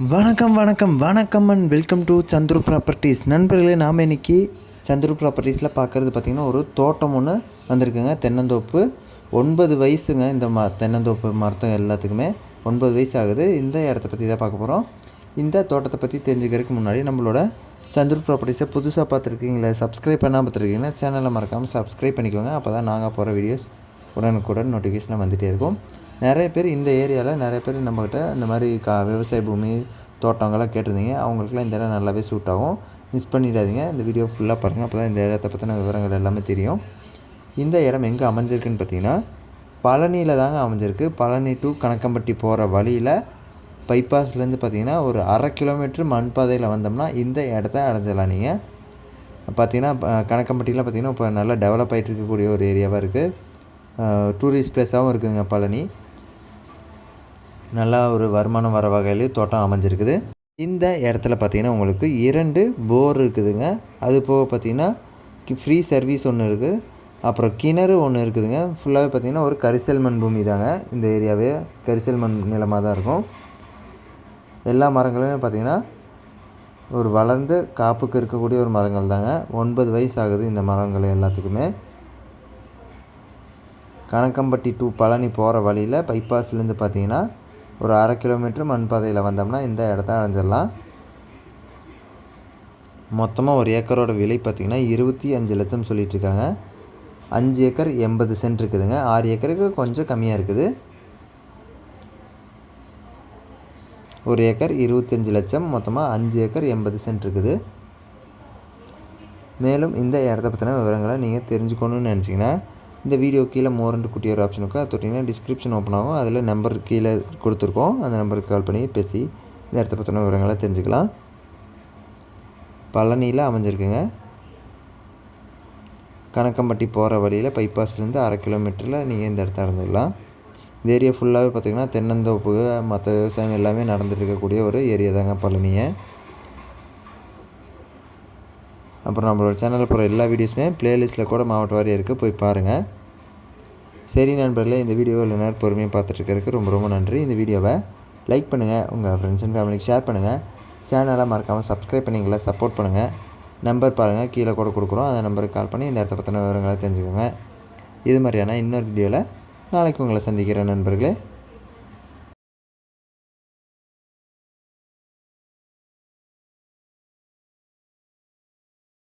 வணக்கம் வணக்கம் வணக்கம் and welcome to Chandru properties நண்பர்களே நாம் இன்னைக்கு சந்துரு ப்ராப்பர்ட்டிஸில் பார்க்குறது பார்த்திங்கன்னா ஒரு தோட்டம் ஒன்று வந்திருக்குங்க. தென்னந்தோப்பு. ஒன்பது வயசுங்க இந்த ம தென்னந்தோப்பு மரத்தம் எல்லாத்துக்குமே. ஒன்பது வயசு ஆகுது. இந்த இடத்த பற்றி தான் பார்க்க போகிறோம் இந்த தோட்டத்தை பற்றி தெரிஞ்சுக்கிறதுக்கு முன்னாடி நம்மளோட சந்துரு ப்ராப்பர்ட்டிஸை புதுசாக பார்த்துருக்கீங்களா சப்ஸ்கிரைப் பண்ணால் பார்த்துருக்கீங்கன்னா சேனலை மறக்காமல் சப்ஸ்கிரைப் பண்ணிக்கோங்க. அப்போ தான் நாங்கள் போகிற வீடியோஸ் உடனுக்குடன் நோட்டிஃபிகேஷனாக வந்துகிட்டே இருக்கும். நிறைய பேர் இந்த ஏரியாவில் நிறைய பேர் நம்மக்கிட்ட இந்த மாதிரி கா விவசாய பூமி தோட்டங்கள்லாம் கேட்டிருந்தீங்க. அவங்களுக்குலாம் இந்த இடம் நல்லாவே சூட் ஆகும். மிஸ் பண்ணிடாதீங்க. இந்த வீடியோ ஃபுல்லாக பாருங்கள் அப்போ தான் இந்த இடத்த பற்றின விவரங்கள் எல்லாமே தெரியும். இந்த இடம் எங்கே அமைஞ்சிருக்குன்னு பார்த்தீங்கன்னா பழனியில் தாங்க அமைஞ்சிருக்கு. பழனி டு கணக்கம்பட்டி போகிற வழியில் பைபாஸ்லேருந்து பார்த்தீங்கன்னா ஒரு அரை கிலோமீட்டர் மண் பாதையில் வந்தோம்னா இந்த இடத்த அடைஞ்சிடலாம் நீங்கள் பார்த்தீங்கன்னா கணக்கம்பட்டிலாம் கணக்கம்பட்டியில் பார்த்தீங்கன்னா இப்போ நல்லா டெவலப் ஆகிட்டு இருக்கக்கூடிய ஒரு ஏரியாவாக இருக்குது டூரிஸ்ட் ப்ளேஸாகவும் இருக்குதுங்க பழனி. நல்லா ஒரு வருமானம் வர வகையிலேயே தோட்டம் அமைஞ்சிருக்குது. இந்த இடத்துல பார்த்தீங்கன்னா உங்களுக்கு இரண்டு போர் இருக்குதுங்க. அது போக பார்த்தீங்கன்னா ஃப்ரீ சர்வீஸ் ஒன்று இருக்குது. அப்புறம் கிணறு ஒன்று இருக்குதுங்க. ஃபுல்லாகவே பார்த்தீங்கன்னா ஒரு கரிசல் மண் பூமி தாங்க. இந்த ஏரியாவே கரிசல் மண் நிலமாக தான் இருக்கும். எல்லா மரங்களுமே பார்த்தீங்கன்னா ஒரு வளர்ந்து காப்புக்கு இருக்கக்கூடிய ஒரு மரங்கள் தாங்க. ஒன்பது வயசு ஆகுது இந்த மரங்கள் எல்லாத்துக்குமே. கணக்கம்பட்டி டு பழனி போகிற வழியில் பைபாஸ்லேருந்து பார்த்தீங்கன்னா ஒரு அரை கிலோமீட்டர் மண் பாதையில் வந்தோம்னா இந்த இடத்த அடைஞ்சிடலாம். மொத்தமாக ஒரு ஏக்கரோட விலை பார்த்திங்கன்னா இருபத்தி அஞ்சு லட்சம் சொல்லிகிட்ருக்காங்க அஞ்சு ஏக்கர் எண்பது சென்ட் இருக்குதுங்க. ஆறு ஏக்கருக்கு கொஞ்சம் கம்மியாக இருக்குது. ஒரு ஏக்கர் இருபத்தஞ்சி லட்சம் மொத்தமாக அஞ்சு ஏக்கர் எண்பது சென்ட் இருக்குது. மேலும் இந்த இடத்த பற்றின விவரங்களை நீங்கள் தெரிஞ்சுக்கணும்னு நினச்சிங்கன்னா இந்த வீடியோ கீழே மோரண்டு குட்டி ஒரு ஆப்ஷன் இருக்கும் அது தொட்டிங்கன்னா டிஸ்கிரிப்ஷன் ஓப்பன் ஆகும். அதில் நம்பர் கீழே கொடுத்துருக்கோம். அந்த நம்பருக்கு கால் பண்ணி பேசி இந்த இடத்த பற்றின விவரங்களை தெரிஞ்சுக்கலாம். பழனியில் அமைஞ்சிருக்குங்க. கணக்கம்பட்டி போகிற வழியில் பைபாஸ்லேருந்து அரை கிலோமீட்டரில் நீங்கள் இந்த இடத்த அடைஞ்சிடலாம். இந்த ஏரியா ஃபுல்லாகவே பார்த்திங்கன்னா தென்னந்தோப்பு மற்ற விவசாயம் எல்லாமே நடந்துட்டு இருக்கக்கூடிய ஒரு ஏரியா தாங்க பழனியை. அப்புறம் நம்மளோட சேனலில் போகிற எல்லா வீடியோஸுமே ப்ளேலிஸ்ட்டில் கூட மாவட்ட வாரியாக இருக்குது போய் பாருங்கள் சரி நண்பர்களே இந்த வீடியோவை இல்லை நேரம் பொறுமையாக பார்த்துட்ருக்கிறதுக்கு ரொம்ப ரொம்ப நன்றி. இந்த வீடியோவை லைக் பண்ணுங்கள் உங்கள் ஃப்ரெண்ட்ஸ் அண்ட் ஃபேமிலிக்கு ஷேர் பண்ணுங்கள் சேனலை மறக்காமல் சப்ஸ்கிரைப் பண்ணிங்களா சப்போர்ட் பண்ணுங்கள் நம்பர் பாருங்கள் கீழே கூட கொடுக்குறோம். அந்த நம்பருக்கு கால் பண்ணி இந்த இடத்த பற்றின விவரங்களை தெரிஞ்சுக்கோங்க. இது மாதிரியான இன்னொரு வீடியோவில் நாளைக்கு உங்களை சந்திக்கிறேன் நண்பர்களே.